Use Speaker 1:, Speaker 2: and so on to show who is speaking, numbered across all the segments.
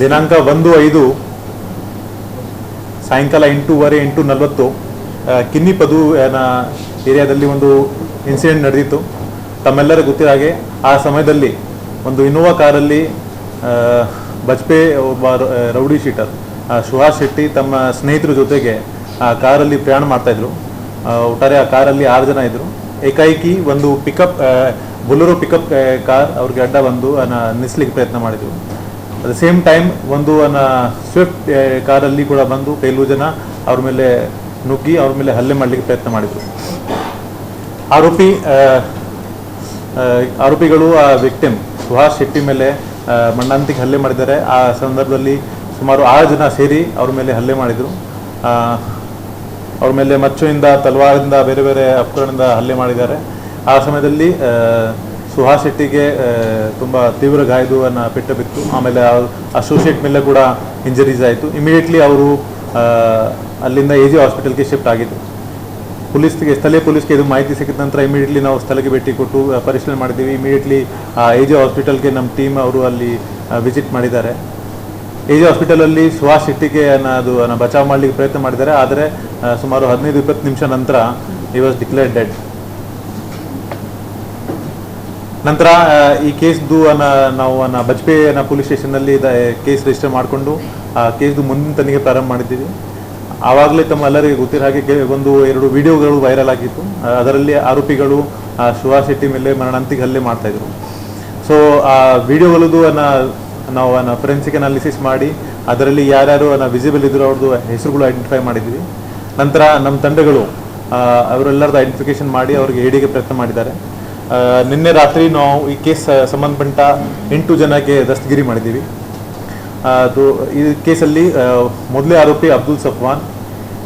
Speaker 1: ದಿನಾಂಕ ಒಂದು ಐದು, ಸಾಯಂಕಾಲ ಎಂಟೂವರೆ ಎಂಟು ನಲವತ್ತು ಕಿನ್ನಿ ಏರಿಯಾದಲ್ಲಿ ಒಂದು ಇನ್ಸಿಡೆಂಟ್ ನಡೆದಿತ್ತು. ತಮ್ಮೆಲ್ಲರ ಗೊತ್ತಿರೋ ಹಾಗೆ ಆ ಸಮಯದಲ್ಲಿ ಒಂದು ಇನೋವಾ ಕಾರಲ್ಲಿ ಬಜ್ಪೆ ಒಬ್ಬ ರೌಡಿ ಶೀಟರ್ ಸುಹಾಸ್ ಶೆಟ್ಟಿ ತಮ್ಮ ಸ್ನೇಹಿತರ ಜೊತೆಗೆ ಆ ಕಾರಲ್ಲಿ ಪ್ರಯಾಣ ಮಾಡ್ತಾಯಿದ್ರು ಒಟ್ಟಾರೆ ಆ ಕಾರಲ್ಲಿ ಆರು ಜನ ಇದ್ದರು ಏಕಾಏಕಿ ಒಂದು ಪಿಕಪ್ ಬುಲರು ಪಿಕಪ್ ಕಾರ್ ಅವ್ರಿಗೆ ಅಡ್ಡ ಬಂದು ನಿಲ್ಲಿಸ್ಲಿಕ್ಕೆ ಪ್ರಯತ್ನ ಮಾಡಿದ್ರು. ಅಟ್ ದ ಸೇಮ್ ಟೈಮ್ ಒಂದು ಸ್ವಿಫ್ಟ್ ಕಾರಲ್ಲಿ ಕೂಡ ಬಂದು ಕೆಲವು ಜನ ಅವ್ರ ಮೇಲೆ ನುಗ್ಗಿ ಅವ್ರ ಮೇಲೆ ಹಲ್ಲೆ ಮಾಡಲಿಕ್ಕೆ ಪ್ರಯತ್ನ ಮಾಡಿದ್ರು. ಆರೋಪಿ ಆರೋಪಿಗಳು ಆ ವಿಕ್ಟಿಮ್ ಸುಹಾಸ್ ಶೆಟ್ಟಿ ಮೇಲೆ ಮಣ್ಣಂತಿಗೆ ಹಲ್ಲೆ ಮಾಡಿದ್ದಾರೆ. ಆ ಸಂದರ್ಭದಲ್ಲಿ ಸುಮಾರು ಆರು ಜನ ಸೇರಿ ಅವ್ರ ಮೇಲೆ ಹಲ್ಲೆ ಮಾಡಿದರು. ಅವ್ರ ಮೇಲೆ ಮಚ್ಚುವಿಂದ, ತಲವಾರದಿಂದ ಬೇರೆ ಬೇರೆ ಅಪಕರಣದಿಂದ ಹಲ್ಲೆ ಮಾಡಿದ್ದಾರೆ. ಆ ಸಮಯದಲ್ಲಿ ಸುಹಾಸ್ ಶೆಟ್ಟಿಗೆ ತುಂಬ ತೀವ್ರ ಗಾಯದು ಅನ್ನ ಪೆಟ್ಟು ಬಿತ್ತು. ಆಮೇಲೆ ಅಸೋಸಿಯೇಟ್ ಮೇಲೆ ಕೂಡ ಇಂಜರೀಸ್ ಆಯಿತು. ಇಮಿಡಿಯೇಟ್ಲಿ ಅವರು ಅಲ್ಲಿಂದ ಎ ಜಿ ಹಾಸ್ಪಿಟಲ್ಗೆ ಶಿಫ್ಟ್ ಆಗಿದ್ದು ಪೊಲೀಸ್ಗೆ, ಸ್ಥಳೀಯ ಪೊಲೀಸ್ಗೆ ಇದು ಮಾಹಿತಿ ಸಿಕ್ಕಿದ ನಂತರ ಇಮಿಡಿಯೇಟ್ಲಿ ನಾವು ಸ್ಥಳಕ್ಕೆ ಭೇಟಿ ಕೊಟ್ಟು ಪರಿಶೀಲನೆ ಮಾಡಿದ್ದೀವಿ. ಇಮಿಡಿಯೇಟ್ಲಿ ಎ ಜಿ ಹಾಸ್ಪಿಟಲ್ಗೆ ನಮ್ಮ ಟೀಮ್ ಅವರು ಅಲ್ಲಿ ವಿಸಿಟ್ ಮಾಡಿದ್ದಾರೆ. ಎ ಜಿ ಹಾಸ್ಪಿಟಲಲ್ಲಿ ಸುಹಾಸ್ ಶೆಟ್ಟಿಗೆ ಅದು ಬಚಾವ್ ಮಾಡಲಿಕ್ಕೆ ಪ್ರಯತ್ನ ಮಾಡಿದ್ದಾರೆ. ಆದರೆ ಸುಮಾರು ಹದಿನೈದು, ಇಪ್ಪತ್ತು ನಿಮಿಷ ನಂತರ ಈ ವಾಸ್ ಡಿಕ್ಲೇರ್ಡ್ ಡೆಡ್ ನಂತರ ಈ ಕೇಸ್ದು ಅನ್ನ ನಾವು ಅನ್ನ ಬಜ್ಪೆ ಸ್ಟೇಷನ್ ಪೊಲೀಸ್ ಸ್ಟೇಷನ್ನಲ್ಲಿ ಕೇಸ್ ರಿಜಿಸ್ಟರ್ ಮಾಡಿಕೊಂಡು, ಆ ಕೇಸ್ದು ಮುಂದಿನ ತನಿಖೆ ಪ್ರಾರಂಭ ಮಾಡಿದ್ದೀವಿ. ಆವಾಗಲೇ ತಮ್ಮ ಎಲ್ಲರಿಗೆ ಗೊತ್ತಿರೋ ಹಾಗೆ ಒಂದು ಎರಡು ವಿಡಿಯೋಗಳು ವೈರಲ್ ಆಗಿತ್ತು. ಅದರಲ್ಲಿ ಆರೋಪಿಗಳು ಶಿವಾ ಶೆಟ್ಟಿ ಮೇಲೆ ಮರಣಾಂತಿಕ ಹಲ್ಲೆ ಮಾಡ್ತಾ ಇದ್ರು. ಸೊ ಆ, ವಿಡಿಯೋಗಳದ್ದು ಅನ್ನ ನಾವು ಅನ್ನ ಫೊರೆನ್ಸಿಕ್ ಅನಾಲಿಸಿಸ್ ಮಾಡಿ, ಅದರಲ್ಲಿ ಯಾರ್ಯಾರು ಅನ್ನ ವಿಸಿಬಲ್ ಇದ್ರು ಅವ್ರದ್ದು ಹೆಸರುಗಳು ಐಡೆಂಟಿಫೈ ಮಾಡಿದ್ವಿ. ನಂತರ ನಮ್ಮ ತಂಡಗಳು ಅವರೆಲ್ಲರದ್ದು ಐಡೆಂಟಿಫಿಕೇಶನ್ ಮಾಡಿ, ಅವ್ರಿಗೆ ಹೇಡಿಗೆ ಪ್ರಯತ್ನ ಮಾಡಿದ್ದಾರೆ. ನಿನ್ನೆ ರಾತ್ರಿ ನಾವು ಈ ಕೇಸ್ ಸಂಬಂಧಪಟ್ಟ ಎಂಟು ಜನಕ್ಕೆ ದಸ್ತಗಿರಿ ಮಾಡಿದ್ದೀವಿ. ಅದು, ಈ ಕೇಸಲ್ಲಿ ಮೊದಲೇ ಆರೋಪಿ ಅಬ್ದುಲ್ ಸಫ್ವಾನ್,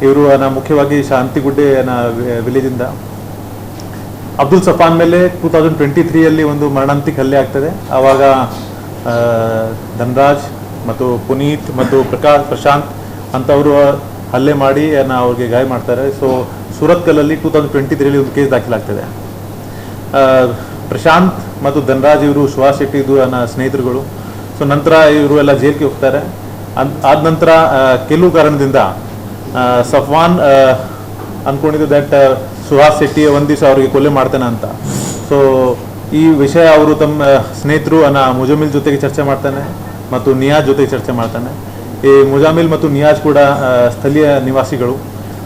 Speaker 1: ಇವರು ಮುಖ್ಯವಾಗಿ ಶಾಂತಿಗುಡ್ಡೆ ಅನ್ನ ವಿಲೇಜಿಂದ. ಅಬ್ದುಲ್ ಸಫಾನ್ ಮೇಲೆ ಟೂ ತೌಸಂಡ್ ಟ್ವೆಂಟಿ ತ್ರೀಯಲ್ಲಿ ಒಂದು ಮರಣಾಂತಿಕ ಹಲ್ಲೆ ಆಗ್ತದೆ. ಆವಾಗ ಧನ್ರಾಜ್ ಮತ್ತು ಪುನೀತ್ ಮತ್ತು ಪ್ರಕಾಶ್, ಪ್ರಶಾಂತ್ ಅಂತವರು ಹಲ್ಲೆ ಮಾಡಿ ಅವ್ರಿಗೆ ಗಾಯ ಮಾಡ್ತಾರೆ. ಸೊ ಸೂರತ್ಕಲ್ಲಲ್ಲಿ ಟೂ ತೌಸಂಡ್ ಟ್ವೆಂಟಿ ತ್ರೀಯಲ್ಲಿ ಒಂದು ಕೇಸ್ ದಾಖಲಾಗ್ತದೆ. ಪ್ರಶಾಂತ್ ಮತ್ತು ಧನರಾಜ್ ಇವರು ಸುಹಾಸ್ ಶೆಟ್ಟಿ ಇದು ನನ್ನ ಸ್ನೇಹಿತರುಗಳು. ಸೊ ನಂತರ ಇವರು ಎಲ್ಲ ಜೈಲ್ಗೆ ಹೋಗ್ತಾರೆ. ಆದ ನಂತರ ಕೆಲವು ಕಾರಣದಿಂದ ಸಫ್ವಾನ್ ಅಂದ್ಕೊಂಡಿದ್ದು ದಟ್ ಸುಹಾಸ್ ಶೆಟ್ಟಿ ಒಂದು ದಿವಸ ಅವ್ರಿಗೆ ಕೊಲೆ ಮಾಡ್ತಾನೆ ಅಂತ. ಸೊ ಈ ವಿಷಯ ಅವರು ತಮ್ಮ ಸ್ನೇಹಿತರು, ಅನ್ನ ಮುಜಾಮಿಲ್ ಜೊತೆಗೆ ಚರ್ಚೆ ಮಾಡ್ತಾನೆ ಮತ್ತು ನಿಯಾಜ್ ಜೊತೆಗೆ ಚರ್ಚೆ ಮಾಡ್ತಾನೆ. ಈ ಮುಜಾಮಿಲ್ ಮತ್ತು ನಿಯಾಜ್ ಕೂಡ ಸ್ಥಳೀಯ ನಿವಾಸಿಗಳು.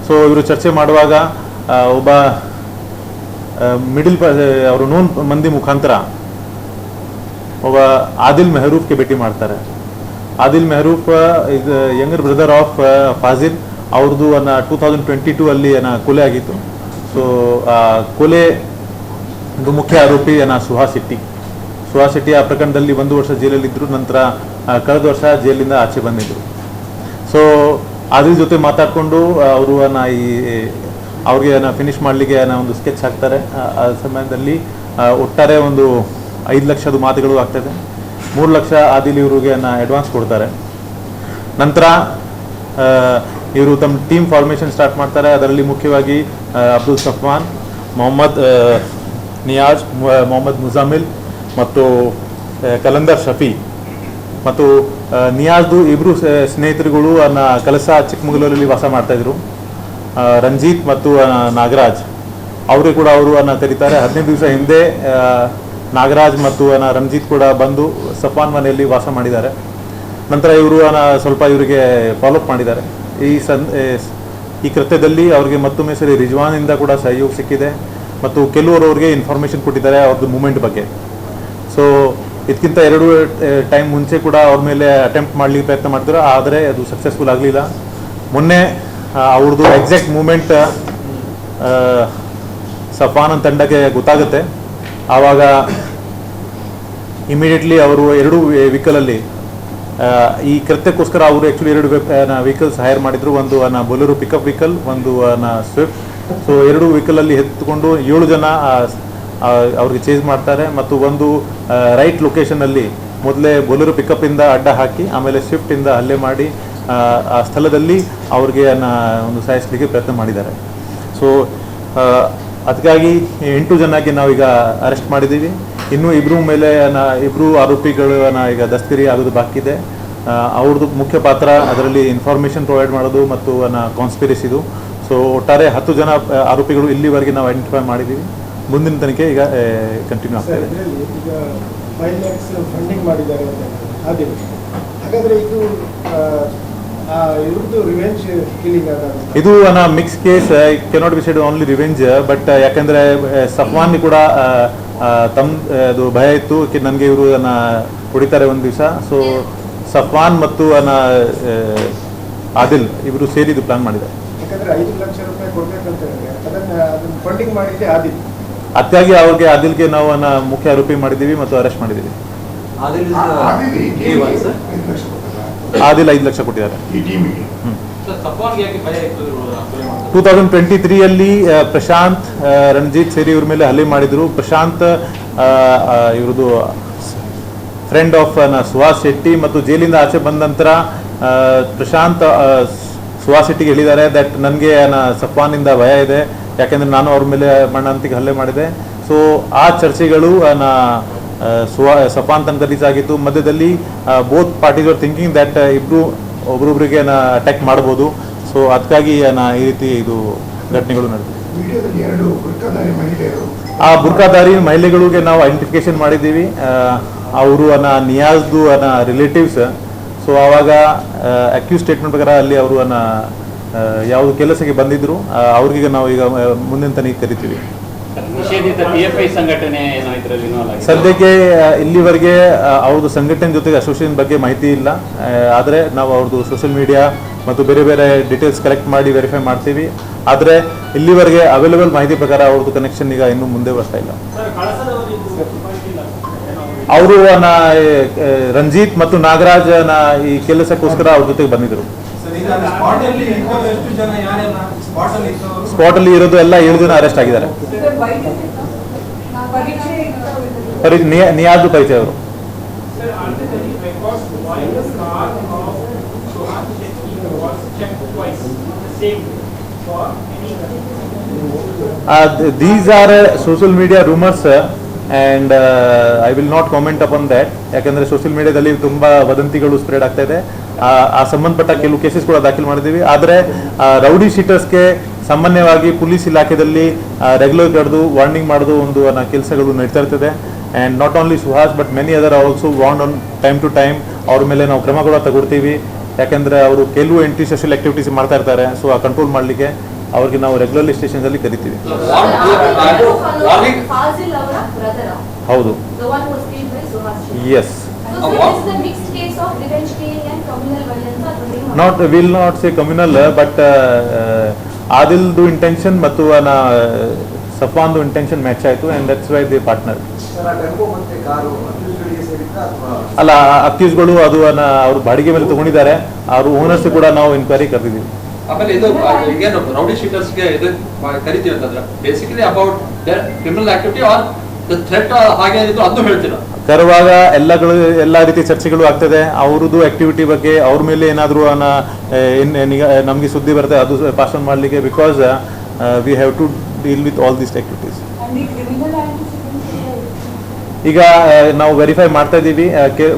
Speaker 1: ಸೊ ಇವರು ಚರ್ಚೆ ಮಾಡುವಾಗ ಒಬ್ಬ ಮಿಡಿಲ್ ಅವರು ನೋನ್ ಮಂದಿ ಮುಖಾಂತರ ಒಬ್ಬ ಆದಿಲ್ ಮೆಹರೂಫ್ಗೆ ಭೇಟಿ ಮಾಡ್ತಾರೆ. ಆದಿಲ್ ಮೆಹರೂಫ್, ಇದು ಯಂಗರ್ ಬ್ರದರ್ ಆಫ್ ಫಾಜಿಲ್ ಅವ್ರದ್ದು ಅನ್ನ ಟೂ ತೌಸಂಡ್ ಟ್ವೆಂಟಿ ಟೂ ಅಲ್ಲಿ ಅನ್ನ ಕೊಲೆ ಆಗಿತ್ತು. ಸೊ ಕೊಲೆ ಮುಖ್ಯ ಆರೋಪಿ ಅನ್ನ ಸುಹಾಸ್ ಶೆಟ್ಟಿ. ಸುಹಾಸ್ ಶೆಟ್ಟಿ ಆ ಪ್ರಕರಣದಲ್ಲಿ ಒಂದು ವರ್ಷ ಜೈಲಲ್ಲಿದ್ದರು ನಂತರ ಕಳೆದ ವರ್ಷ ಜೈಲಿಂದ ಆಚೆ ಬಂದಿದ್ರು. ಸೊ ಅದ್ರ ಜೊತೆ ಮಾತಾಡಿಕೊಂಡು ಅವರು ಅನ್ನ ಈ ಅವ್ರಿಗೆ ಫಿನಿಶ್ ಮಾಡಲಿಕ್ಕೆ ಒಂದು ಸ್ಕೆಚ್ ಹಾಕ್ತಾರೆ. ಆ- ಸಮಯದಲ್ಲಿ ಒಟ್ಟಾರೆ ಒಂದು ಐದು ಲಕ್ಷದ ಮಾತುಗಳು ಆಗ್ತದೆ. ಮೂರು ಲಕ್ಷ ಆದಿಲಿ ಇವ್ರಿಗೆ ಅಡ್ವಾನ್ಸ್ ಕೊಡ್ತಾರೆ. ನಂತರ ಇವರು ತಮ್ಮ ಟೀಮ್ ಫಾರ್ಮೇಷನ್ ಸ್ಟಾರ್ಟ್ ಮಾಡ್ತಾರೆ. ಅದರಲ್ಲಿ ಮುಖ್ಯವಾಗಿ ಅಬ್ದುಲ್ ಸಫ್ವಾನ್ ಮೊಹಮ್ಮದ್ ನಿಯಾಜ್ ಮೊಹಮ್ಮದ್ ಮುಜಾಮಿಲ್ ಮತ್ತು ಕಲಂದರ್ ಶಫಿ ಮತ್ತು ನಿಯಾಜ್ದು ಇಬ್ಬರು ಸ್ನೇಹಿತರುಗಳು ಅನ್ನ ಕಲಸ ಚಿಕ್ಕಮಗಳೂರಲ್ಲಿ ವಾಸ ಮಾಡ್ತಾ ಇದ್ರು. ಆ, ರಂಜಿತ್ ಮತ್ತು ನಾಗರಾಜ್. ಅವರು ಕೂಡ ಅವರು ಅನ್ನ ಕರೀತಾರೆ. ಹದಿನೈದು ದಿವಸ ಹಿಂದೆ ನಾಗರಾಜ್ ಮತ್ತು ರಂಜಿತ್ ಕೂಡ ಬಂದು ಸಫಾನ್ ಮನೆಯಲ್ಲಿ ವಾಸ ಮಾಡಿದ್ದಾರೆ. ನಂತರ ಇವರು ಸ್ವಲ್ಪ ಇವರಿಗೆ ಫಾಲೋಅಪ್ ಮಾಡಿದ್ದಾರೆ. ಈ ಸನ್ ಈ ಕೃತ್ಯದಲ್ಲಿ ಅವರಿಗೆ ಮತ್ತೊಮ್ಮೆ ಸರಿ ರಿಜ್ವಾನಿಂದ ಕೂಡ ಸಹಯೋಗ ಸಿಕ್ಕಿದೆ. ಮತ್ತು ಕೆಲವರು ಅವ್ರಿಗೆ ಇನ್ಫಾರ್ಮೇಷನ್ ಕೊಟ್ಟಿದ್ದಾರೆ ಅವ್ರದ್ದು ಮೂಮೆಂಟ್ ಬಗ್ಗೆ. ಸೊ ಇದಕ್ಕಿಂತ ಎರಡು ಟೈಮ್ ಮುಂಚೆ ಕೂಡ ಅವ್ರ ಮೇಲೆ ಅಟೆಂಪ್ಟ್ ಮಾಡಲಿಕ್ಕೆ ಪ್ರಯತ್ನ ಮಾಡಿದ್ರು ಆದರೆ ಅದು ಸಕ್ಸಸ್ಫುಲ್ ಆಗಲಿಲ್ಲ. ಮೊನ್ನೆ ಅವ್ರದ್ದು ಎಕ್ಸಾಕ್ಟ್ ಮೂಮೆಂಟ್ ಸಫಾನ್ ತಂಡಕ್ಕೆ ಗೊತ್ತಾಗುತ್ತೆ. ಆವಾಗ ಇಮಿಡಿಯೇಟ್ಲಿ ಅವರು ಎರಡು ವೆಹಿಕಲಲ್ಲಿ ಈ ಕೃತ್ಯಕ್ಕೋಸ್ಕರ ಅವರು ಆ್ಯಕ್ಚುಲಿ ಎರಡು ವೆಹಿಕಲ್ಸ್ ಹೈರ್ ಮಾಡಿದ್ರು. ಒಂದು ಅನ್ನ ಬೊಲೆರೋ ಪಿಕಪ್ ವೆಹಿಕಲ್ ಒಂದು ಅನ್ನ ಸ್ವಿಫ್ಟ್ ಸೊ ಎರಡು ವೆಹಿಕಲಲ್ಲಿ ಎತ್ತುಕೊಂಡು ಏಳು ಜನ ಅವ್ರಿಗೆ ಚೇಂಜ್ ಮಾಡ್ತಾರೆ. ಮತ್ತು ಒಂದು ರೈಟ್ ಲೊಕೇಶನಲ್ಲಿ ಮೊದಲೇ ಬೊಲೆರೋ ಪಿಕಪ್ಪಿಂದ ಅಡ್ಡ ಹಾಕಿ, ಆಮೇಲೆ ಸ್ವಿಫ್ಟಿಂದ ಹಲ್ಲೆ ಮಾಡಿ ಆ, ಸ್ಥಳದಲ್ಲಿ ಅವ್ರಿಗೆ ಒಂದು ಸಾಯಿಸಲಿಕ್ಕೆ ಪ್ರಯತ್ನ ಮಾಡಿದ್ದಾರೆ. ಸೊ ಅದಕ್ಕಾಗಿ ಎಂಟು ಜನಕ್ಕೆ ನಾವೀಗ ಅರೆಸ್ಟ್ ಮಾಡಿದ್ದೀವಿ. ಇನ್ನೂ ಇಬ್ಬರು ಮೇಲೆ ಇಬ್ಬರು ಆರೋಪಿಗಳು ಈಗ ದಸ್ತಗಿರಿ ಆಗೋದು ಬಾಕಿ ಇದೆ. ಅವ್ರದ್ದು ಮುಖ್ಯ ಪಾತ್ರ ಅದರಲ್ಲಿ ಇನ್ಫಾರ್ಮೇಷನ್ ಪ್ರೊವೈಡ್ ಮಾಡೋದು ಮತ್ತು ಕಾನ್ಸ್ಪಿರಸಿದು ಸೊ ಒಟ್ಟಾರೆ ಹತ್ತು ಜನ ಆರೋಪಿಗಳು ಇಲ್ಲಿವರೆಗೆ ನಾವು ಐಡೆಂಟಿಫೈ ಮಾಡಿದ್ದೀವಿ. ಮುಂದಿನ ತನಿಖೆ ಈಗ ಕಂಟಿನ್ಯೂ ಆಗ್ತಾ ಇದೆ.
Speaker 2: ಹಾಗಾದ್ರೆ ಇದು
Speaker 1: ಇದು ಅನ್ನ mix case cannot be said only revenge but ಯಾಕಂದ್ರೆ ಸಫ್ವಾನ್ ಕೂಡ ತಮ್ ಅದು ಭಯ ಇತ್ತು. ನನಗೆ ಇವರು ಅನ್ನ ಹೊಡಿತಾರೆ ಒಂದು ದಿವಸ. ಸೊ ಸಫ್ವಾನ್ ಮತ್ತು ಅನ್ನ ಆದಿಲ್ ಇವರು ಸೇರಿ ಇದು ಪ್ಲಾನ್ ಮಾಡಿದ್ದಾರೆ
Speaker 2: ಆದಿಲ್.
Speaker 1: ಅತ್ತಾಗಿ ಅವ್ರಿಗೆ ಆದಿಲ್ಗೆ ನಾವು ಅನ್ನ ಮುಖ್ಯ ಆರೋಪಿ ಮಾಡಿದ್ದೀವಿ ಮತ್ತು ಅರೆಸ್ಟ್ ಮಾಡಿದ್ದೀವಿ.
Speaker 3: ಆದಿಲ್.
Speaker 4: ಐದು ಲಕ್ಷ
Speaker 1: ಕೊಟ್ಟಿದ್ದಾರೆ.
Speaker 4: ಈ ಟೀಮಿಗೆ.
Speaker 3: ಸರ್ ಸಫ್ವಾನ್ಗೆ ಯಾಕೆ ಭಯ ಇತ್ತು ಇವ್ರು ಕೊಲೆ
Speaker 1: ಟೂ ತೌಸಂಡ್ ಟ್ವೆಂಟಿ ತ್ರೀಯಲ್ಲಿ ಪ್ರಶಾಂತ್ ರಣಜಿತ್ ಸೇರಿ ಇವ್ರ ಮೇಲೆ ಹಲ್ಲೆ ಮಾಡಿದ್ರು. ಪ್ರಶಾಂತ್ ಇವ್ರದ್ದು ಫ್ರೆಂಡ್ ಆಫ್ ಸುಹಾಸ್ ಶೆಟ್ಟಿ ಮತ್ತು ಜೈಲಿಂದ ಆಚೆ ಬಂದ ನಂತರ ಪ್ರಶಾಂತ್ ಸುಹಾಸ್ ಶೆಟ್ಟಿಗೆ ಹೇಳಿದ್ದಾರೆ ದಟ್ ನನಗೆ ಸಫ್ವಾನಿಂದ ಭಯ ಇದೆ. ಯಾಕೆಂದ್ರೆ ನಾನು ಅವ್ರ ಮೇಲೆ ಮಣ್ಣಂತಿಗೆ ಹಲ್ಲೆ ಮಾಡಿದೆ. ಸೊ ಆ ಚರ್ಚೆಗಳು ಆ, ಸುವಾ ಸಫಾನ್ ತನಕ ಆಗಿತ್ತು ಮಧ್ಯದಲ್ಲಿ both parties are thinking that ಇಬ್ರು ಒಬ್ರೊಬ್ರಿಗೆ ಅಟ್ಯಾಕ್ ಮಾಡ್ಬೋದು. ಸೊ ಅದಕ್ಕಾಗಿ ಈ ರೀತಿ ಇದು ಘಟನೆಗಳು ನಡೆದಿದೆ.
Speaker 4: ಬುರ್ಕಾಧಾರಿ
Speaker 1: ಆ ಬುರ್ಕಾದಾರಿ ಮಹಿಳೆಗಳಿಗೆ ನಾವು ಐಡೆಂಟಿಫಿಕೇಶನ್ ಮಾಡಿದ್ದೀವಿ. ಅವರು ಅನ್ನ ನಿಯಾಜ್ದು ಅನ್ನ ರಿಲೇಟಿವ್ಸ್ ಸೊ ಆವಾಗ ಅಕ್ಯೂಸ್ ಸ್ಟೇಟ್ಮೆಂಟ್ ಪ್ರಕಾರ ಅಲ್ಲಿ ಅವರು ಅನ್ನ ಯಾವುದು ಕೆಲಸಕ್ಕೆ ಬಂದಿದ್ರು ಅವ್ರಿಗೀಗ ಅವ್ರಿಗೆ ನಾವು ಈಗ ಮುಂದಿನ ತನಿಖೆ ಕರಿತೀವಿ
Speaker 5: ನಿಷೇಧಿತ ಸಂಘಟನೆ ಏನೋ ಇದರಲ್ಲಿ
Speaker 1: ಸದ್ಯಕ್ಕೆ ಇಲ್ಲಿವರೆಗೆ ಅವ್ರದ್ದು ಸಂಘಟನೆ ಜೊತೆಗೆ ಅಸೋಸಿಯೇಷನ್ ಬಗ್ಗೆ ಮಾಹಿತಿ ಇಲ್ಲ. ಆದರೆ ನಾವು ಅವ್ರದ್ದು ಸೋಷಿಯಲ್ ಮೀಡಿಯಾ ಮತ್ತು ಬೇರೆ ಬೇರೆ ಡೀಟೇಲ್ಸ್ ಕಲೆಕ್ಟ್ ಮಾಡಿ ವೆರಿಫೈ ಮಾಡ್ತೀವಿ. ಆದರೆ ಇಲ್ಲಿವರೆಗೆ ಅವೈಲೇಬಲ್ ಮಾಹಿತಿ ಪ್ರಕಾರ ಅವ್ರದ್ದು ಕನೆಕ್ಷನ್ ಈಗ ಇನ್ನೂ ಮುಂದೆ ಬರ್ತಾ ಇಲ್ಲ. ಅವರು ರಂಜಿತ್ ಮತ್ತು ನಾಗರಾಜ್ ಈ ಕೆಲಸಕ್ಕೋಸ್ಕರ ಅವ್ರ ಜೊತೆಗೆ ಬಂದಿದ್ರು ಸ್ಪಾಟ್ ಅಲ್ಲಿ ಇರೋದು ಎಲ್ಲ ಏಳು ಜನ ಅರೆಸ್ಟ್ ಆಗಿದ್ದಾರೆ. ನಿಯಾಜು ಪರಿಚಯ ಅವರು. These are social media rumours and I will not comment upon that ಯಾಕಂದರೆ ಸೋಷಿಯಲ್ ಮೀಡಿಯಾದಲ್ಲಿ ತುಂಬ ವದಂತಿಗಳು ಸ್ಪ್ರೆಡ್ ಆಗ್ತಾ ಇದೆ. ಆ, ಸಂಬಂಧಪಟ್ಟ ಕೆಲವು ಕೇಸಸ್ ಕೂಡ ದಾಖಲು ಮಾಡಿದ್ದೀವಿ. ಆದರೆ ರೌಡಿ ಶೀಟರ್ಸ್ಗೆ ಸಾಮಾನ್ಯವಾಗಿ ಪೊಲೀಸ್ ಇಲಾಖೆಯಲ್ಲಿ ರೆಗ್ಯುಲರ್ ಕಡ್ದು ವಾರ್ನಿಂಗ್ ಮಾಡೋದು ಒಂದು ಕೆಲಸಗಳು ನಡೀತಾ ಇರ್ತದೆ. And not only Suhas but many other also warn on time to time ಅವ್ರ ಮೇಲೆ ನಾವು ಕ್ರಮ ಕೂಡ ತಗೊಳ್ತೀವಿ. ಯಾಕಂದರೆ ಅವರು ಕೆಲವು ಎಂಟ್ರಿ ಸೋಷಿಯಲ್ ಆ್ಯಕ್ಟಿವಿಟೀಸ್ ಮಾಡ್ತಾ ಇರ್ತಾರೆ. ಸೊ ಆ ಕಂಟ್ರೋಲ್ ಮಾಡಲಿಕ್ಕೆ ಅವ್ರಿಗೆ ನಾವು ರೆಗ್ಯುಲರ್ಲಿ ಸ್ಟೇಷನ್ಸಲ್ಲಿ ಕರಿತೀವಿ. ಹೌದು. Yes. Not will not say communal but ಆದಿಲ್ದು intention ಮತ್ತು ಸಫಾನ್ದು ಇಂಟೆನ್ಷನ್ ಮ್ಯಾಚ್ ಆಯಿತು and that's why the partner
Speaker 3: sir, ಆ ಟೆಂಪೋ ಮತ್ತೆ ಕಾರು ಅಕ್ಯೂಸ್ಗಳಿಗೆ ಸೇರಿದ್ದ ಅಥವಾ
Speaker 1: ಅಲ್ಲ ಅಕ್ಯೂಸ್ಗಳು ಅದು ಅವರು ಬಾಡಿಗೆ ಮೇಲೆ ತಗೊಂಡಿದ್ದಾರೆ. ಅವರು ಓನರ್ಸ್ ಕೂಡ ನಾವು ಇನ್ಕ್ವೈರಿ ಕರೆದಿದ್ದೀವಿ.
Speaker 6: ಆಮೇಲೆ ಇದು ಏನು ರೌಡಿ ಶೀಟರ್ಸ್ಗೆ ಇದು ಕರಿತೀವಿ ಅಂತಂದ್ರೆ basically about criminal activity or the threat ಹಾಗೆ ಏನಿದ್ರು ಅದು ಹೇಳ್ತೀರಾ
Speaker 1: ಕರುವಾಗ ಎಲ್ಲಗಳು ಎಲ್ಲ ರೀತಿ ಚರ್ಚೆಗಳು ಆಗ್ತದೆ. ಅವ್ರದ್ದು ಆಕ್ಟಿವಿಟಿ ಬಗ್ಗೆ ಅವ್ರ ಮೇಲೆ ಏನಾದರೂ ನಮಗೆ ಸುದ್ದಿ ಬರುತ್ತೆ ಅದು ಪಾಸ್ ಆನ್ ಮಾಡಲಿಕ್ಕೆ because we have to deal with all these activities ಈಗ ನಾವು ವೆರಿಫೈ ಮಾಡ್ತಾ ಇದ್ದೀವಿ.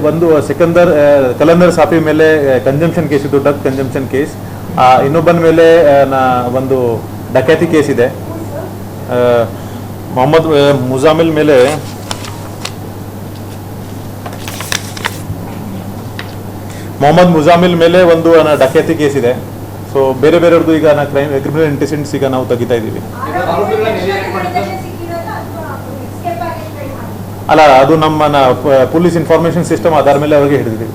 Speaker 1: ಒಂದು ಸಿಕಂದರ್ ಕಲಂದರ್ ಸಾಫಿ ಮೇಲೆ ಕನ್ಜಂಪ್ಷನ್ ಕೇಸ್ ಇತ್ತು ಡ್ರಗ್ ಕನ್ಜಂಪ್ಷನ್ ಕೇಸ್ ಇನ್ನೊಬ್ಬನ ಮೇಲೆ ನಾ ಒಂದು ಡಕ್ಯಾತಿ ಕೇಸ್ ಇದೆ. ಮೊಹಮ್ಮದ್ ಮುಜಾಮಿಲ್ ಮೇಲೆ ಮೊಹಮ್ಮದ್ ಮುಜಾಮಿಲ್ ಮೇಲೆ ಒಂದು ಡಕ್ಯಾತಿ ಕೇಸ್ ಇದೆ. ಸೊ ಬೇರೆ ಬೇರೆಯವ್ರದ್ದು ಈಗ ಕ್ರೈಮ್ ಕ್ರಿಮಿನಲ್ ಇಂಟೆನ್ಸಿಡೆಂಟ್ಸ್ ಈಗ ನಾವು ತೆಗಿತಾ ಇದ್ದೀವಿ. ಅಲ್ಲ, ಅದು ನಮ್ಮ ಪೊಲೀಸ್ ಇನ್ಫಾರ್ಮೇಶನ್ ಸಿಸ್ಟಮ್ ಆಧಾರ ಮೇಲೆ ಅವ್ರಿಗೆ ಹಿಡಿದಿದ್ದೀವಿ.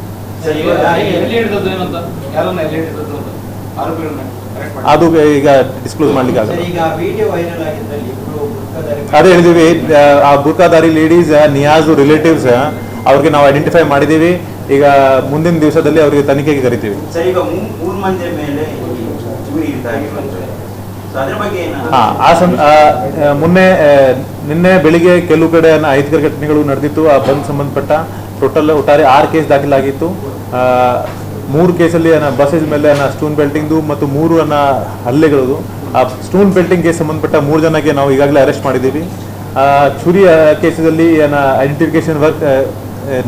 Speaker 1: ಅದು ಈಗ ಡಿಸ್ಕ್ಲೋಸ್ ಮಾಡ್ಲಿಕ್ಕೆ ಆಗಲ್ಲ ಅದೇ ಹೇಳಿದೀವಿ ಆ ಬುರ್ಕಾದಾರಿ ಲೇಡೀಸ್ ನಿಯಾಜ್ ರಿಲೇಟಿವ್ಸ್ ಅವ್ರಿಗೆ ನಾವು ಐಡೆಂಟಿಫೈ ಮಾಡಿದೀವಿ. ಈಗ ಮುಂದಿನ ದಿವಸದಲ್ಲಿ ಅವರಿಗೆ ತನಿಖೆಗೆ ಕರಿತೀವಿ. ಆ, ಮೊನ್ನೆ ನಿನ್ನೆ ಬೆಳಿಗ್ಗೆ ಕೆಲವು ಕಡೆ ಐದು ಅಹಿತಕರ ಘಟನೆಗಳು ನಡೆದಿತ್ತು. ಆ ಬಂದ್ ಸಂಬಂಧಪಟ್ಟ ಟೋಟಲ್ ಒಟ್ಟಾರೆ ಆರು ಕೇಸ್ ದಾಖಲಾಗಿತ್ತು. ಆ, ಮೂರು ಕೇಸಲ್ಲಿ ಬಸ್ಸಸ್ ಮೇಲೆ ಸ್ಟೂನ್ ಬೆಲ್ಟಿಂಗ್ದು ಮತ್ತು ಮೂರು ಅನ್ನ ಹಲ್ಲೆಗಳದು. ಆ ಸ್ಟೂನ್ ಬೆಲ್ಟಿಂಗ್ ಕೇಸ್ ಸಂಬಂಧಪಟ್ಟ ಮೂರು ಜನಕ್ಕೆ ನಾವು ಈಗಾಗಲೇ ಅರೆಸ್ಟ್ ಮಾಡಿದ್ದೀವಿ. ಆ, ಚುರಿ ಕೇಸಲ್ಲಿ ಏನ ಐಡೆಂಟಿಫಿಕೇಶನ್ ವರ್ಕ್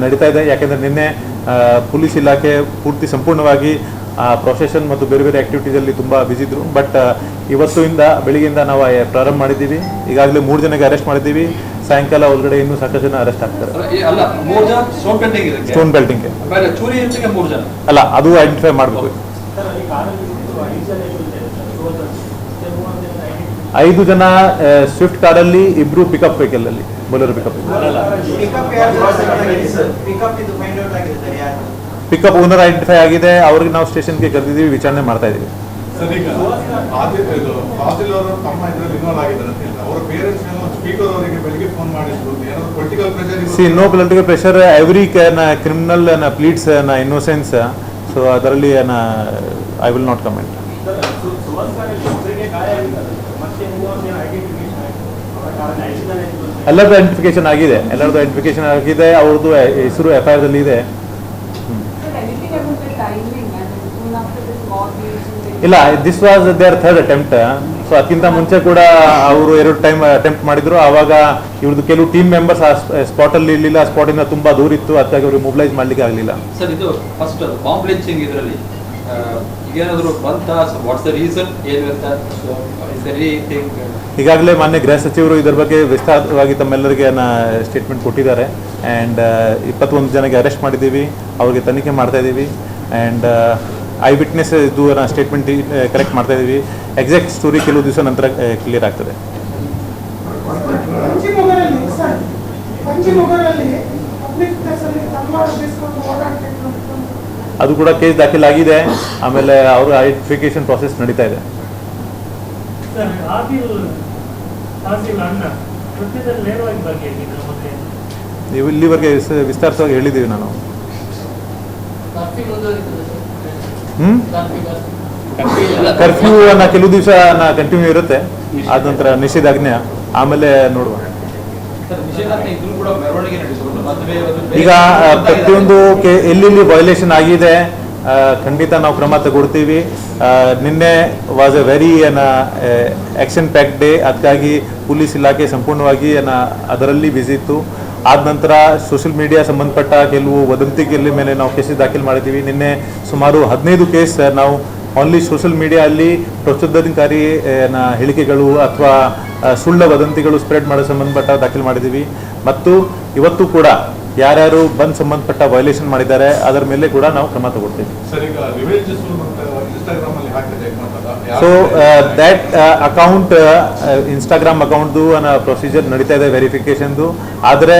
Speaker 1: ನಡೀತಾ ಇದೆ. ಯಾಕೆಂದರೆ ನಿನ್ನೆ ಪೊಲೀಸ್ ಇಲಾಖೆ ಪೂರ್ತಿ ಸಂಪೂರ್ಣವಾಗಿ ಪ್ರೊಫೆಷನ್ ಮತ್ತು ಬೇರೆ ಬೇರೆ ಆ್ಯಕ್ಟಿವಿಟೀಸಲ್ಲಿ ತುಂಬ ಬಿಸಿದ್ರು ಇದ್ರು. ಬಟ್ ಇವತ್ತಿಂದ ಬೆಳಿಗ್ಗೆಯಿಂದ ನಾವು ಪ್ರಾರಂಭ ಮಾಡಿದ್ದೀವಿ. ಈಗಾಗಲೇ ಮೂರು ಜನಕ್ಕೆ ಅರೆಸ್ಟ್ ಮಾಡಿದ್ದೀವಿ. ಸಾಯಂಕಾಲ ಒಳಗಡೆ ಇನ್ನೂ ಸಾಕಷ್ಟು ಜನ ಅರೆಸ್ಟ್ ಆಗ್ತಾರೆ.
Speaker 6: ಅಲ್ಲ, ಮೂರು ಜನ ಸ್ಟೋನ್
Speaker 1: ಬೆಲ್ಟಿಂಗ್ ಬೆಲ್ಟಿಂಗ್ಗೆ ಅಲ್ಲ ಅದು ಐಡೆಂಟಿಫೈ ಮಾಡಬೇಕು.
Speaker 7: ಅಲ್ಲಿ ಐದು ಜನ ಇದ್ದಾರೆ
Speaker 1: ಐದು ಜನ ಸ್ವಿಫ್ಟ್ ಕಾರಲ್ಲಿ ಇಬ್ರು pickup ವೆಹಿಕಲಲ್ಲಿ Bolero pickup
Speaker 8: pickup
Speaker 1: owner identify ಆಗಿದೆ ಅವ್ರಿಗೆ ನಾವು ಸ್ಟೇಷನ್ಗೆ ಕರೆದಿದ್ದೀವಿ ವಿಚಾರಣೆ ಮಾಡ್ತಾ ಇದ್ದೀವಿ. See no political pressure every criminal pleads innocence so ಅದರಲ್ಲಿ ಐ ವಿಲ್ ನಾಟ್ ಕಮೆಂಟ್ ಎಲ್ಲರದ್ದು ಐಡೆಂಟಿಫಿಕೇಶನ್ ಆಗಿದೆ. ಎಲ್ಲರದ್ದು ಐಡೆಂಟಿಫಿಕೇಶನ್ ಆಗಿದೆ. ಅವ್ರದ್ದು ಹೆಸರು ಎಫ್ ಐ ಆರ್ದಲ್ಲಿ ಇದೆ. ಇಲ್ಲ this was their third attempt so ಅದಕ್ಕಿಂತ ಮುಂಚೆ ಕೂಡ ಅವರು ಎರಡು ಟೈಮ್ ಅಟೆಂಪ್ಟ್ ಮಾಡಿದ್ರು. ಆವಾಗ ಇವ್ರದ್ದು ಕೆಲವು ಟೀಮ್ ಮೆಂಬರ್ಸ್ ಆ ಸ್ಪಾಟಲ್ಲಿ ಇರಲಿಲ್ಲ. ಇಂದ ತುಂಬಾ ದೂರ ಇತ್ತು. ಅದಕ್ಕಾಗಿ ಅವ್ರಿಗೆ ಮೊಬಿಲೈಸ್ ಮಾಡ್ಲಿಕ್ಕೆ ಆಗಲಿಲ್ಲ.
Speaker 6: ಸರ್ ಇದು ಫಸ್ಟ್ ಬಾಂಬ್ ಲಿಂಚಿಂಗ್ ಇದರಲ್ಲಿ ಏನಾದರೂ ಬಂತ? ವಾಟ್ಸ್ ದ ರೀಸನ್ ಏನು ಅಂತ?
Speaker 1: ಈಗಾಗಲೇ ಮಾನ್ಯ ಗೃಹ ಸಚಿವರು ಇದರ ಬಗ್ಗೆ ವಿಸ್ತಾರವಾಗಿ ತಮ್ಮೆಲ್ಲರಿಗೆ ಸ್ಟೇಟ್ಮೆಂಟ್ ಕೊಟ್ಟಿದ್ದಾರೆ. ಆ್ಯಂಡ್ ಇಪ್ಪತ್ತೊಂದು ಜನಕ್ಕೆ ಅರೆಸ್ಟ್ ಮಾಡಿದ್ದೀವಿ. ಅವ್ರಿಗೆ ತನಿಖೆ ಮಾಡ್ತಾ ಇದ್ದೀವಿ. ಆ್ಯಂಡ್ ಐ ವಿಟ್ನೆಸ್ ಇದು ಸ್ಟೇಟ್ಮೆಂಟ್ ಕರೆಕ್ಟ್ ಮಾಡ್ತಾ ಇದ್ದೀವಿ ಎಕ್ಸಾಕ್ಟ್ ಸ್ಟೋರಿ ಕೆಲವು ದಿವಸ ನಂತರ ಕ್ಲಿಯರ್ ಆಗ್ತದೆ. ಅದು ಕೂಡ ಕೇಸ್ ದಾಖಲಾಗಿದೆ. ಆಮೇಲೆ ಅವರ ಐಡೆಂಟಿಫಿಕೇಶನ್ ಪ್ರಾಸೆಸ್ ನಡೀತಾ ಇದೆ. ನೀವು ಇಲ್ಲಿವರೆಗೆ ವಿಸ್ತಾರವಾಗಿ ವಿಸ್ತಾರಿಸವಾಗಿ ಹೇಳಿದ್ದೀವಿ ನಾನು. ಹ್ಮ್ ಕರ್ಫ್ಯೂ ಅನ್ನ ಕೆಲವು ದಿವಸ ಕಂಟಿನ್ಯೂ ಇರುತ್ತೆ. ಆದ ನಂತರ ನಿಷೇಧಾಜ್ಞೆ. ಆಮೇಲೆ ನೋಡುವ. ಈಗ ಪ್ರತಿಯೊಂದು ಎಲ್ಲೆಲ್ಲಿ ವೈಲೇಷನ್ ಆಗಿದೆ ಖಂಡಿತ ನಾವು ಕ್ರಮ ತಗೊಳ್ತೀವಿ. ಆ, ನಿನ್ನೆ ವಾಸ್ ಎ ವೆರಿ ಏನ ಆಕ್ಷನ್ ಪ್ಯಾಕ್ ಡೇ ಅದಕ್ಕಾಗಿ ಪೊಲೀಸ್ ಇಲಾಖೆ ಸಂಪೂರ್ಣವಾಗಿ ಏನ ಅದರಲ್ಲಿ ಬ್ಯುಸಿ ಇತ್ತು. ಆದ ನಂತರ ಸೋಷಿಯಲ್ ಮೀಡಿಯಾ ಸಂಬಂಧಪಟ್ಟ ಕೆಲವು ವದಂತಿಗಳ ಮೇಲೆ ನಾವು ಕೇಸಸ್ ದಾಖಲು ಮಾಡಿದ್ದೀವಿ. ನಿನ್ನೆ ಸುಮಾರು ಹದಿನೈದು ಕೇಸ್ ನಾವು ಓನ್ಲಿ ಸೋಷಿಯಲ್ ಮೀಡಿಯಾದಲ್ಲಿ ಪ್ರಚೋದನಕಾರಿ ಹೇಳಿಕೆಗಳು ಅಥವಾ ಸುಳ್ಳ ವದಂತಿಗಳು ಸ್ಪ್ರೆಡ್ ಮಾಡೋ ಸಂಬಂಧಪಟ್ಟ ದಾಖಲು ಮಾಡಿದ್ದೀವಿ. ಮತ್ತು ಇವತ್ತು ಕೂಡ ಯಾರ್ಯಾರು ಬಂದ್ ಸಂಬಂಧಪಟ್ಟ ವೈಲೇಷನ್ ಮಾಡಿದ್ದಾರೆ ಅದರ ಮೇಲೆ ಕೂಡ ನಾವು ಕ್ರಮ ತಗೊಳ್ತೀವಿ. ಸೊ ದ್ಯಾಟ್ ಅಕೌಂಟ್ ಇನ್ಸ್ಟಾಗ್ರಾಮ್ ಅಕೌಂಟ್ದು ಅನ್ನೋ ಪ್ರೊಸೀಜರ್ ನಡೀತಾ ಇದೆ ವೆರಿಫಿಕೇಶನ್ದು ಆದರೆ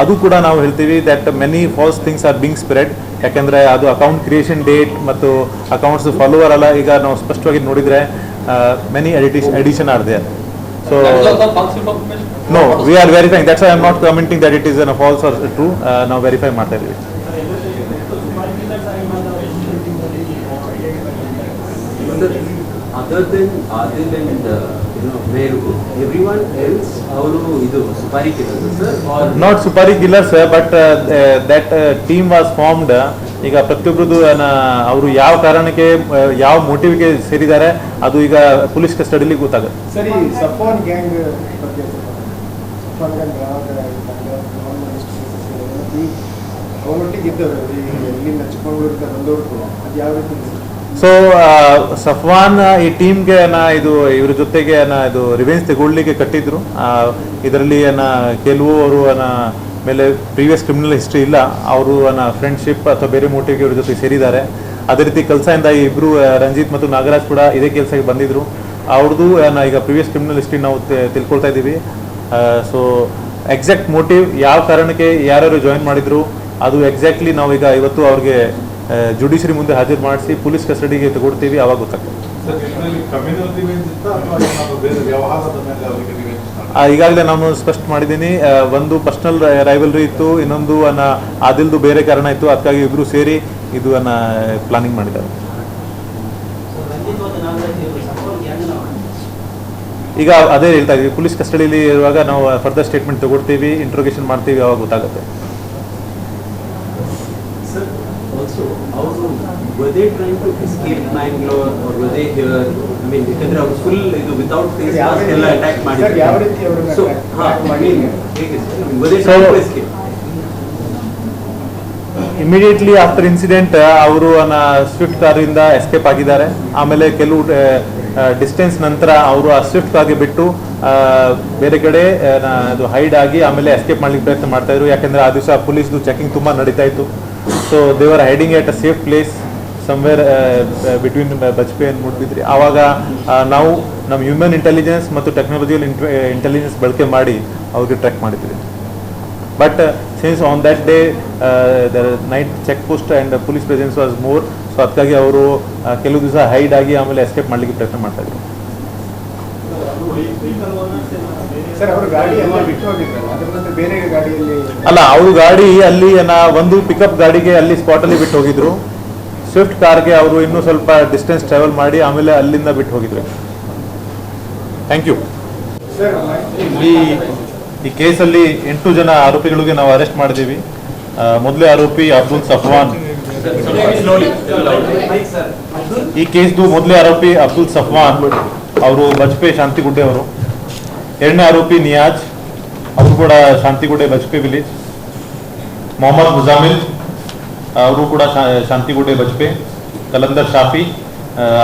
Speaker 1: ಅದು ಕೂಡ ನಾವು ಹೇಳ್ತೀವಿ that many false things are being spread ಯಾಕೆಂದರೆ ಅದು ಅಕೌಂಟ್ ಕ್ರಿಯೇಷನ್ ಡೇಟ್ ಮತ್ತು ಅಕೌಂಟ್ಸ್ ಫಾಲೋವರ್ ಅಲ್ಲ. ಈಗ ನಾವು ಸ್ಪಷ್ಟವಾಗಿ ನೋಡಿದರೆ many edits edition are there so
Speaker 6: false information
Speaker 1: no we are verifying that's I am not commenting that it is an false or true ನಾವು verify ಮಾಡ್ತಾ ಇದ್ದೀವಿ
Speaker 9: other than other than you know ಮೇರು everyone else ಅವರು ಇದು supari ಕಿರೋದು sir are
Speaker 1: not supari killers but that team was formed ಈಗ ಪ್ರತಿಯೊಬ್ಬರದ್ದು ಅವರು ಯಾವ ಕಾರಣಕ್ಕೆ ಯಾವ ಮೋಟಿವ್ಗೆ ಸೇರಿದ್ದಾರೆ ಅದು ಈಗ ಪೊಲೀಸ್ ಕಸ್ಟಡಿಲಿ ಗೊತ್ತಾಗುತ್ತೆ.
Speaker 2: ಸರಿ ಸಫಾನ್ ಗ್ಯಾಂಗ್ ಬಗ್ಗೆ ಸಫಾನ್ ಗ್ಯಾಂಗ್ ಯಾವಾಗ ಅವನೊಟ್ಟಿಗೆ ಇದ್ದವರು ಈಗ ಇಲ್ಲಿಂದ ಚಿಕ್ಕಮಗಳೂರಿಂದ ಬಂದವರು ಅದು ಯಾವ ರೀತಿ
Speaker 1: ಸೊ ಸಫ್ವಾನ್ ಈ ಟೀಮ್ಗೆ ಇದು ಇವ್ರ ಜೊತೆಗೆ ನಾ ಇದು ರಿವೆನ್ಸ್ ತಗೊಳ್ಳಿಕ್ಕೆ ಕಟ್ಟಿದ್ರು. ಇದರಲ್ಲಿ ಅನ್ನ ಕೆಲವು ಅವರು ಅನ್ನ ಮೇಲೆ ಪ್ರೀವಿಯಸ್ ಕ್ರಿಮಿನಲ್ ಹಿಸ್ಟ್ರಿ ಇಲ್ಲ, ಅವರು ನನ್ನ ಫ್ರೆಂಡ್ಶಿಪ್ ಅಥವಾ ಬೇರೆ ಮೋಟಿವ್ಗೆ ಇವ್ರ ಜೊತೆ ಸೇರಿದ್ದಾರೆ. ಅದೇ ರೀತಿ ಕೆಲಸದಿಂದ ಈ ಇಬ್ಬರು ರಂಜಿತ್ ಮತ್ತು ನಾಗರಾಜ್ ಕೂಡ ಇದೇ ಕೆಲಸಕ್ಕೆ ಬಂದಿದ್ದರು ಅವ್ರದ್ದು ಈಗ ಪ್ರೀವಿಯಸ್ ಕ್ರಿಮಿನಲ್ ಹಿಸ್ಟ್ರಿ ನಾವು ತಿಳ್ಕೊಳ್ತಾ ಇದ್ದೀವಿ. ಸೊ ಎಕ್ಸಾಕ್ಟ್ ಮೋಟಿವ್ ಯಾವ ಕಾರಣಕ್ಕೆ ಯಾರ್ಯಾರು ಜಾಯಿನ್ ಮಾಡಿದ್ರು, ಅದು ಎಕ್ಸಾಕ್ಟ್ಲಿ ನಾವು ಈಗ ಇವತ್ತು ಅವ್ರಿಗೆ ಜುಡಿಷರಿ ಮುಂದೆ ಹಾಜರು ಮಾಡಿಸಿ ಪೊಲೀಸ್ ಕಸ್ಟಡಿಗೆ ತಗೊಳ್ತೀವಿ, ಅವಾಗ ಗೊತ್ತಾಗ್ತದೆ. ಈಗಾಗಲೇ ನಾನು ಸ್ಪಷ್ಟ ಮಾಡಿದ್ದೀನಿ. ಒಂದು ಪರ್ಸ್ನಲ್ ರೈವಲ್ರಿ ಇತ್ತು, ಇನ್ನೊಂದು ಅನ್ನ, ಆದಿಲ್ದು ಬೇರೆ ಕಾರಣ ಇತ್ತು, ಅದಕ್ಕಾಗಿ ಇಬ್ಬರು ಸೇರಿ ಇದು ಅನ್ನ ಪ್ಲಾನಿಂಗ್ ಮಾಡಿದ್ದಾರೆ. ಈಗ ಅದೇ ಹೇಳ್ತಾ ಇದ್ದೀವಿ, ಪೊಲೀಸ್ ಕಸ್ಟಡಿಯಲ್ಲಿ ಇರುವಾಗ ನಾವು ಫರ್ದರ್ ಸ್ಟೇಟ್ಮೆಂಟ್ ತಗೊಳ್ತೀವಿ ಇಂಟ್ರೋಗೇಷನ್ ಮಾಡ್ತೀವಿ ಅವಾಗ ಗೊತ್ತಾಗುತ್ತೆ
Speaker 9: ಸರ್ ಆಲ್ಸೋ ಅವರು whether trying to escape Mangalore or whether here I mean ಯಾಕಂದ್ರೆ ಅವ್ರು ಫುಲ್ ಇದು ವಿತೌಟ್ ಫೇಸ್ ಮಾಸ್ಕ್ ಎಲ್ಲ ಅಟ್ಯಾಕ್ ಮಾಡಿದ್ರು
Speaker 2: ಯಾವ ರೀತಿ ಅವ್ರನ್ನ
Speaker 9: ಸೊ ಹಾ ಹೇಗೆ sir were
Speaker 1: they
Speaker 9: trying to escape?
Speaker 1: Immediately after incident ಅವರು ಸ್ವಿಫ್ಟ್ ಕಾರಿಂದ ಎಸ್ಕೇಪ್ ಆಗಿದ್ದಾರೆ. ಆಮೇಲೆ ಕೆಲವು ಡಿಸ್ಟೆನ್ಸ್ ನಂತರ ಅವರು ಆ ಸ್ವಿಫ್ಟ್ ಕಾರಿಗೆ ಬಿಟ್ಟು ಬೇರೆ ಕಡೆ ಅದು ಹೈಡ್ ಆಗಿ ಆಮೇಲೆ ಎಸ್ಕೇಪ್ ಮಾಡ್ಲಿಕ್ಕೆ ಪ್ರಯತ್ನ ಮಾಡ್ತಾ ಇದ್ರು. ಯಾಕಂದ್ರೆ ಆ ದಿವಸ ಪೊಲೀಸ್ದು ಚೆಕಿಂಗ್ ತುಂಬಾ ನಡೀತಾ ಇತ್ತು. So they were hiding at a safe place somewhere between Bajpe ಅಂತ ಮುಟ್ಬಿದ್ರಿ ಆವಾಗ ನಾವು ನಮ್ಮ ಹ್ಯೂಮನ್ ಇಂಟೆಲಿಜೆನ್ಸ್ ಮತ್ತು ಟೆಕ್ನಾಲಜಿಯಲ್ ಇಂಟೆಲಿಜೆನ್ಸ್ ಬಳಕೆ ಮಾಡಿ ಅವ್ರಿಗೆ ಟ್ರ್ಯಾಕ್ ಮಾಡಿದ್ವಿ. But since on that day the night check post and police presence was more so ಅದಕ್ಕಾಗಿ ಅವರು ಕೆಲವು ದಿವಸ ಹೈಡ್ ಆಗಿ ಆಮೇಲೆ ಎಸ್ಕೇಪ್ ಮಾಡಲಿಕ್ಕೆ ಪ್ರಯತ್ನ ಮಾಡ್ತಾ ಇದ್ರು. ಅಲ್ಲ ಅವರು ಗಾಡಿ ಅಲ್ಲಿ ಒಂದು ಪಿಕಪ್ ಗಾಡಿಗೆ ಅಲ್ಲಿ ಸ್ಪಾಟ್ ಅಲ್ಲಿ ಬಿಟ್ಟು ಹೋಗಿದ್ರು. ಸ್ವಿಫ್ಟ್ ಕಾರ್ಗೆ ಅವರು ಇನ್ನೂ ಸ್ವಲ್ಪ ಡಿಸ್ಟೆನ್ಸ್ ಟ್ರಾವೆಲ್ ಮಾಡಿ ಆಮೇಲೆ ಅಲ್ಲಿಂದ ಬಿಟ್ಟು ಹೋಗಿದ್ರು. ಥ್ಯಾಂಕ್ ಯು
Speaker 2: ಇಲ್ಲಿ
Speaker 1: ಈ ಕೇಸಲ್ಲಿ ಎಂಟು ಜನ ಆರೋಪಿಗಳಿಗೆ ನಾವು ಅರೆಸ್ಟ್ ಮಾಡಿದ್ದೀವಿ. ಮೊದಲೇ ಆರೋಪಿ ಅಬ್ದುಲ್ ಸಫ್ವಾನ್. ಈ ಕೇಸ್ದು ಮೊದಲೇ ಆರೋಪಿ ಅಬ್ದುಲ್ ಸಫ್ವಾನ್, ಅವರು ಬಜ್ಪೆ ಶಾಂತಿಗುಡ್ಡೆ ಅವರು. ಎರಡನೇ ಆರೋಪಿ ನಿಯಾಜ್, ಅವರು ಕೂಡ ಶಾಂತಿಗುಡ್ಡೆ ಬಜ್ಪೆ ವಿಲೇಜ್ ಮೊಹಮ್ಮದ್ ಮುಜಾಮಿಲ್ ಅವರು ಕೂಡ ಶಾ- ಶಾಂತಿಗುಡ್ಡೆ ಬಜ್ಪೆ ಕಲಂದರ್ ಶಾಫಿ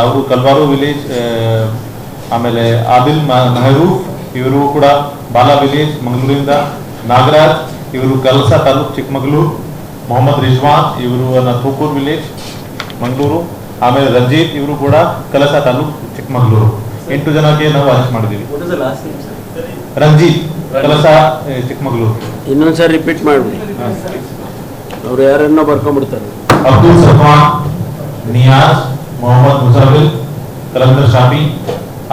Speaker 1: ಅವರು ಕಲ್ವಾರು ವಿಲೇಜ್ ಆಮೇಲೆ ಆದಿಲ್ ಮ- ಮೆಹರೂಫ್ ಇವರು ಕೂಡ ಬಾಲಾ ವಿಲೇಜ್ ಮಂಗಳೂರಿಂದ ನಾಗರಾಜ್ ಇವರು ಕಲ್ಸ ತಾಲೂಕ್ ಚಿಕ್ಕಮಗಳೂರು ಮೊಹಮ್ಮದ್ ರಿಜ್ವಾನ್ ಇವರು ತೂಕೂರ್ ವಿಲೇಜ್ ಮಂಗಳೂರು ಆಮೇಲೆ ರಂಜಿತ್ ಇವರು ಕೂಡ ಕಲಸಾ ತಾಲೂಕ್ ಚಿಕ್ಕಮಗಳೂರು. ಎಂಟು ಜನಕ್ಕೆ ನಾವು ಅರೆಸ್ಟ್ ಮಾಡಿದ್ದೀವಿ.
Speaker 9: Sir?
Speaker 1: ರಂಜಿತ್ ಕಲಸಾ ಚಿಕ್ಕಮಗಳೂರು.
Speaker 9: ಇನ್ನೊಂದ್ಸರಿ ರಿಪೀಟ್ ಮಾಡ್ಬಿಡಿ. ಅವ್ರು ಯಾರನ್ನೋ ಬರ್ಕೊಂಡ್ಬಿಡ್ತಾರೆ.
Speaker 1: ಅಬ್ದುಲ್ ಸಫಾನ್ ನಿಯಾಜ್ ಮೊಹಮ್ಮದ್ ಮುಜಾವಿಲ್ ಕಲಂದರ್ ಶಾಫಿ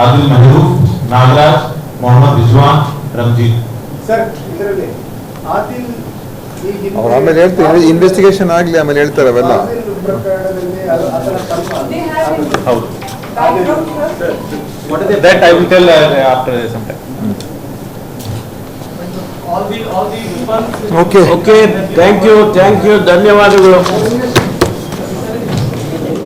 Speaker 1: ಆದಿಲ್ ಮೆಹರೂಫ್ ನಾಗರಾಜ್ ಮೊಹಮ್ಮದ್ ರಿಜ್ವಾನ್ ರಂಜಿತ್.
Speaker 2: ಸರ್ ಇದರಲ್ಲಿ ಆದಿಲ್
Speaker 10: ಅವ್ರು ಆಮೇಲೆ ಹೇಳ್ತೀವಿ ಇನ್ವೆಸ್ಟಿಗೇಷನ್ ಆಗ್ಲಿ ಆಮೇಲೆ ಹೇಳ್ತಾರೆ ಅವೆಲ್ಲ.
Speaker 1: ಹೌದು. That I will tell after some time
Speaker 10: okay
Speaker 9: okay thank you thank you ಧನ್ಯವಾದಗಳು.